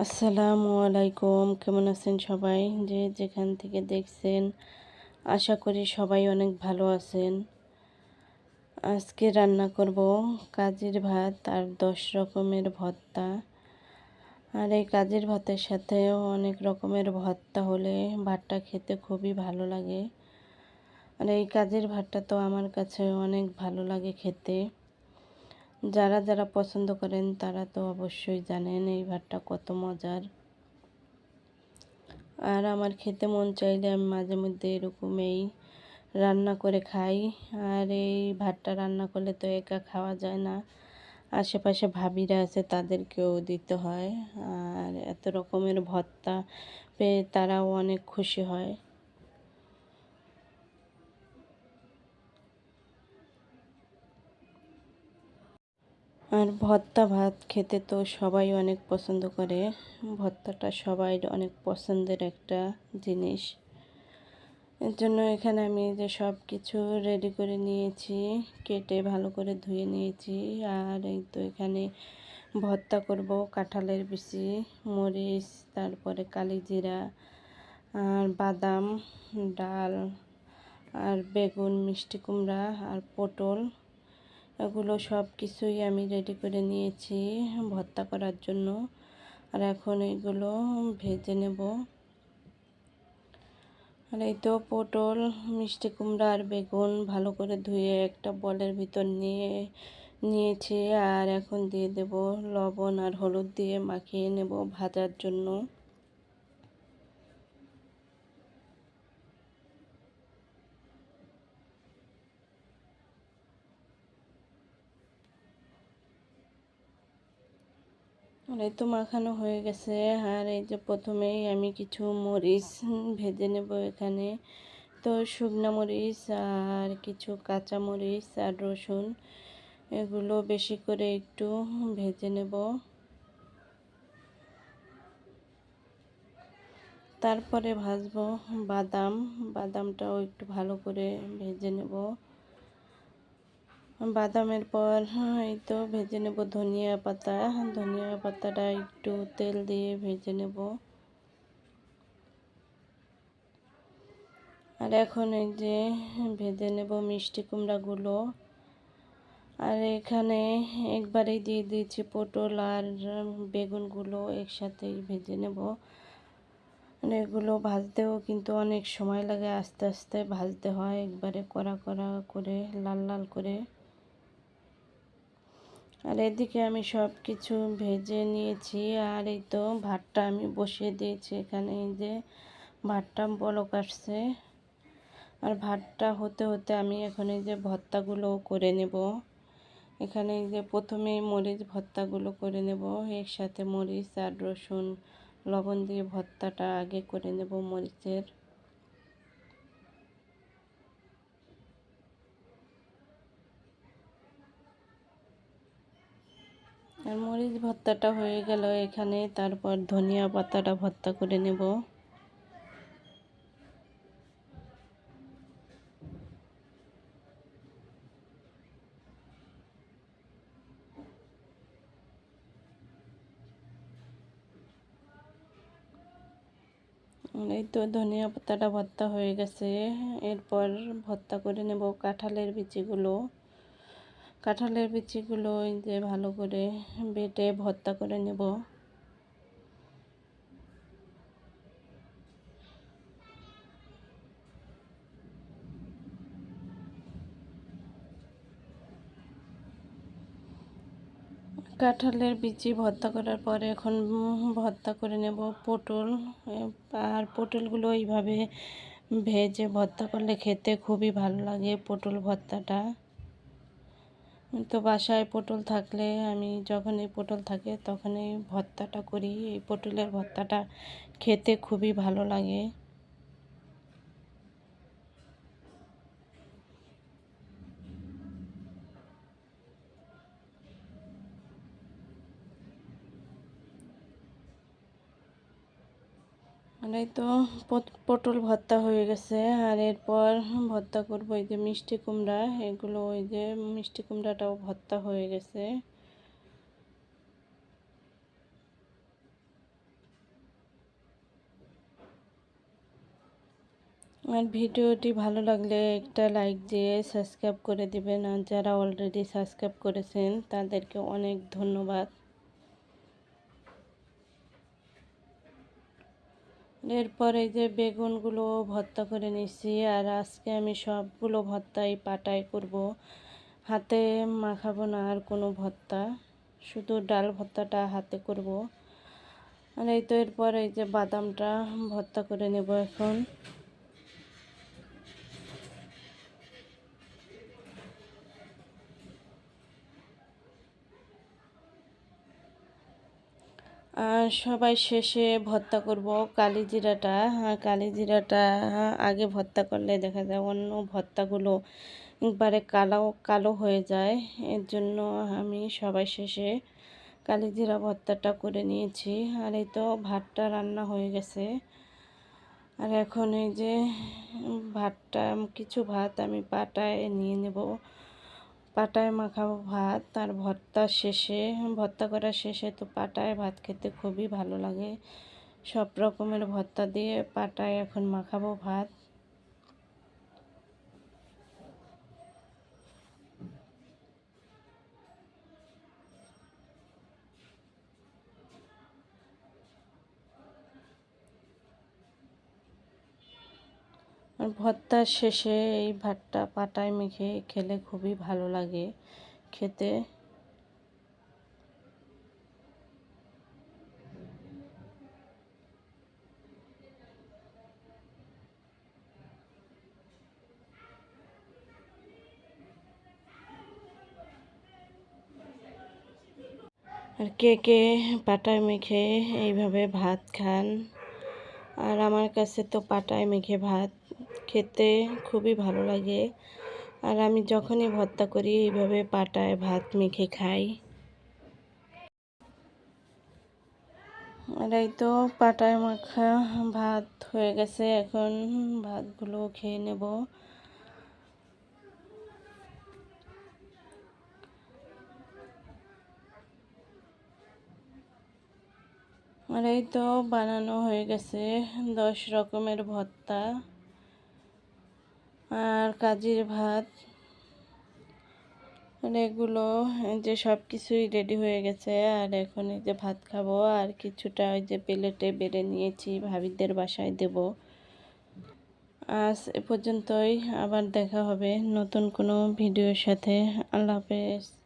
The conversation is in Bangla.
আসসালামু আলাইকুম। কেমন আছেন সবাই? যে যেখান থেকে দেখছেন, আশা করি সবাই অনেক ভালো আছেন। আজকে রান্না করব কাজের ভাত আর দশ রকমের ভর্তা। আর এই কাজের ভাতের সাথেও অনেক রকমের ভর্তা হলে ভাতটা খেতে খুবই ভালো লাগে। আর এই কাজের ভাতটা তো আমার কাছে অনেক ভালো লাগে খেতে। যারা যারা পছন্দ করেন, তারা তো অবশ্যই জানেন এই ভাতটা কত মজার। আর আমার খেতে মন চাইলে আমি মাঝে মধ্যে এরকম এই রান্না করে খাই। আর এই ভাতটা রান্না করলে তো একা খাওয়া যায় না। আশেপাশে ভাবিরা আছে, তাদেরকেও দিতে হয়। আর এত রকমের ভর্তা পেয়ে তারাও অনেক খুশি হয়। আর ভর্তা ভাত খেতে তো সবাই অনেক পছন্দ করে। ভর্তাটা সবাই অনেক পছন্দের একটা জিনিস। এর জন্য এখানে আমি যে সব কিছু রেডি করে নিয়েছি, কেটে ভালো করে ধুয়ে নিয়েছি। আর এই তো এখানে ভর্তা করব, কাঁঠালের বিচি, মরিচ, তারপরে কালি জিরা আর বাদাম, ডাল, আর বেগুন, মিষ্টি কুমড়া, আর পটল। এগুলো সব কিছুই আমি রেডি করে নিয়েছি ভর্তা করার জন্য। আর এখন এইগুলো ভেজে নেব। আর এই তো পটল, মিষ্টি কুমড়া আর বেগুন ভালো করে ধুয়ে একটা বলের ভিতর নিয়ে, নিয়েছি। আর এখন দিয়ে দেব লবণ আর হলুদ দিয়ে মাখিয়ে নেব ভাজার জন্য। এই তো মাখানো হয়ে গেছে। আর এই যে প্রথমেই আমি কিছু মরিচ ভেজে নেব এখানে। তো শুকনো মরিচ আর কিছু কাঁচা মরিচ আর রসুন এগুলো বেশি করে একটু ভেজে নেব। তারপরে ভাজবো বাদাম। বাদামটাও একটু ভালো করে ভেজে নেব। বাদামের পর এই তো ভেজে নেব ধনিয়া পাতা। ধনিয়া পাতাটা একটু তেল দিয়ে ভেজে নেব। আর এখন এই যে ভেজে নেব মিষ্টি কুমড়াগুলো। আর এখানে একবারেই দিয়ে দিয়েছি পটল আর বেগুনগুলো একসাথেই ভেজে নেব। মানে এগুলো ভাজতেও কিন্তু অনেক সময় লাগে, আস্তে আস্তে ভাজতে হয় একবারে কড়া কড়া করে, লাল লাল করে। আর এদিকে আমি সব কিছু ভেজে নিয়েছি, আর এই তো ভাতটা আমি বসিয়ে দিয়েছি এখানে, এই যে ভাতটা বলক আসছে। আর ভাতটা হতে হতে আমি এখন এই যে ভর্তাগুলো করে নেব। এখানে যে প্রথমে মরিচ ভর্তাগুলো করে নেব, একসাথে মরিচ, আর রসুন, লবণ দিয়ে ভর্তাটা আগে করে নেব মরিচের আর মরিচ ভর্তাটা হয়ে গেল, এখানে তারপর ধনিয়া পাতাটা ভর্তা করে নেব। এই তো ধনিয়া পাতাটা ভর্তা হয়ে গেছে, এরপর ভর্তা করে নেব কাঁঠালের বিচিগুলো। কাঁঠালের বিচিগুলো এই যে ভালো করে বেটে ভর্তা করে নেব। কাঁঠালের বিচি ভর্তা করার পরে এখন ভর্তা করে নেব পটল। আর পটলগুলো এইভাবে ভেজে ভর্তা করলে খেতে খুবই ভালো লাগে পটল ভর্তাটা। তো বাসায় পটল থাকলে আমি যখন এই পটল থাকে তখনই ভর্তাটা করি। এই পটলের ভর্তাটা খেতে খুবই ভালো লাগে। আর এই তো পটল ভর্তা হয়ে গেছে, আর এরপর ভর্তা করব এই যে মিষ্টি কুমড়া, এগুলো ওই যে মিষ্টি কুমড়াটাও ভর্তা হয়ে গেছে। আর ভিডিওটি ভালো লাগলে একটা লাইক দিয়ে সাবস্ক্রাইব করে দিবেন, আর যারা অলরেডি সাবস্ক্রাইব করেছেন তাদেরকে অনেক ধন্যবাদ। এরপর এই যে বেগুনগুলো ভর্তা করে নিছি আর আজকে আমি সবগুলো ভর্তাই পাটাই করব। হাতে মাখাবো না আর কোনো ভর্তা, শুধু ডাল ভর্তাটা হাতে করব। আর এই তো এরপর এই যে বাদামটা ভর্তা করে নেব এখন। সবাই শেষে ভর্তা করব। কালি জিরাটা হ্যাঁ কালি জিরাটা আগে ভর্তা করলে দেখা যায় অন্য ভর্তাগুলো একবারে কালো কালো হয়ে যায়। এর জন্য আমি সবাই শেষে কালি জিরা ভর্তাটা করে নিয়েছি। আর এই তো ভাতটা রান্না হয়ে গেছে। আর এখন এই যে ভাতটা, কিছু ভাত আমি পাটায় নিয়ে নেব। পাটায় মাখাবো ভাত আর ভর্তা শেষে, ভর্তা করা শেষে তো পাটায় ভাত খেতে খুবই ভালো লাগে। সব রকমের ভর্তা দিয়ে পাটায় এখন মাখাবো ভাত। আর ভর্তার শেষে এই ভাতটা পাটায় মেখে খেলে খুবই ভালো লাগে খেতে। আর কে কে পাটায় মেখে এইভাবে ভাত খান? আর আমার কাছে তো পাটায় মেখে ভাত খেতে খুবই ভালো লাগে। আর আমি যখনই ভর্তা করি, এইভাবে পাটায় ভাত মেখে খাই। আর এই তো পাটায় মাখা ভাত হয়ে গেছে, এখন ভাতগুলো খেয়ে নেব। আর এই তো বানানো হয়ে গেছে দশ রকমের ভর্তা। আর কাজির ভাত এগুলো যে সব কিছুই রেডি হয়ে গেছে। আর এখন এই যে ভাত খাব, আর কিছুটা ওই যে প্লেটে বেড়ে নিয়েছি, ভাবিদের বাসায় দেব। আজ এ পর্যন্তই, আবার দেখা হবে নতুন কোনো ভিডিওর সাথে। আল্লাহ হাফেজ।